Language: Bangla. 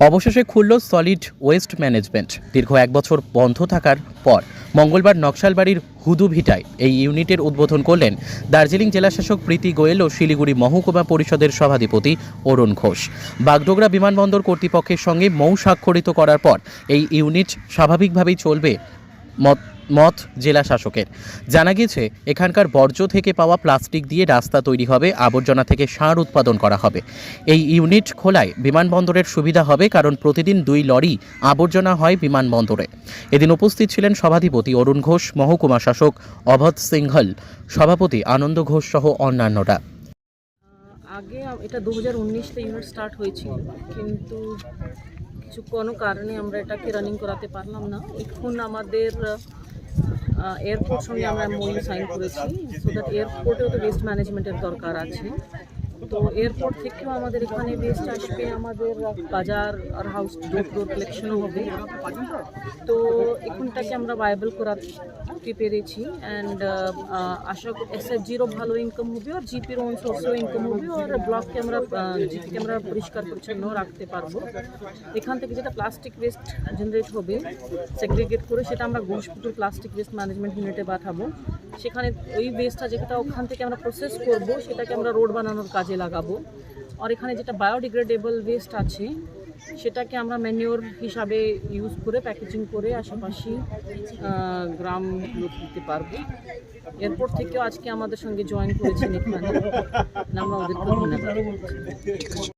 অবশেষে খুলল সলিড ওয়েস্ট ম্যানেজমেন্ট দীর্ঘ এক বছর বন্ধ থাকার পর মঙ্গলবার নকশালবাড়ির হুদু ভিটায় এই ইউনিটের উদ্বোধন করলেন দার্জিলিং জেলাশাসক প্রীতি গোয়েল ও শিলিগুড়ি মহকুমা পরিষদের সভাধিপতি অরুণ ঘোষ। বাগডোগরা বিমানবন্দর কর্তৃপক্ষের সঙ্গে মৌ স্বাক্ষরিত করার পর এই ইউনিট স্বাভাবিকভাবেই চলবে মত মত জেলা শাসকের। জানা গিয়েছে, এখানকার বর্জ্য থেকে পাওয়া প্লাস্টিক দিয়ে রাস্তা তৈরি হবে, আবর্জনা থেকে সার উৎপাদন করা হবে। এই ইউনিট খোলায় বিমানবন্দরের সুবিধা হবে কারণ প্রতিদিন দুই লরি আবর্জনা হয় বিমানবন্দরে। এদিন উপস্থিত ছিলেন সভাধিপতি অরুণ ঘোষ, মহকুমা শাসক অভধ সিংহল সভাপতি আনন্দ ঘোষ সহ অন্যান্যরা। আগে এটা দু হাজার উনিশে ইউনিট স্টার্ট হয়েছিল, কিন্তু কিছু কোনো কারণে আমরা এটাকে রানিং করাতে পারলাম না। এখন আমাদের এয়ারপোর্ট সঙ্গে আমরা মূল্য সাইন করেছি সো দ্যাট এয়ারপোর্টেও তো ওয়েস্ট ম্যানেজমেন্টের দরকার আছে। তো এয়ারপোর্ট থেকেও আমাদের এখানে বেস্ট আসবে আমাদের বাজার আর হাউস ডোর কালেকশনও হবে। তো এখনটাকে আমরা ভায়াবল করাতে পেরেছি অ্যান্ড আশা এস এফ জিরো ভালো ইনকাম হবে আর জিপির ওন সোর্সেও ইনকাম হবে আর ব্লককে আমরা জিপিকে আমরা পরিষ্কার পরিচ্ছন্ন রাখতে পারব। এখান থেকে যেটা প্লাস্টিক ওয়েস্ট জেনারেট হবে সেগ্রিগেট করে সেটা আমরা ঘোষপুকুর প্লাস্টিক ওয়েস্ট ম্যানেজমেন্ট ইউনিটে পাঠাবো। সেখানে ওই ওয়েস্টটা যেটা ওখান থেকে আমরা প্রসেস করব, সেটাকে আমরা রোড বানানোর কাজে লাগাবো। আর এখানে যেটা বায়োডিগ্রেডেবল ওয়েস্ট আছে, সেটাকে আমরা ম্যানিওর হিসাবে ইউজ করে প্যাকেজিং করে আশেপাশে গ্রামগুলো দিতে পারব। এরপর থেকেও আজকে আমাদের সঙ্গে জয়েন করেছেন এখানে আমরা ধন্যবাদ।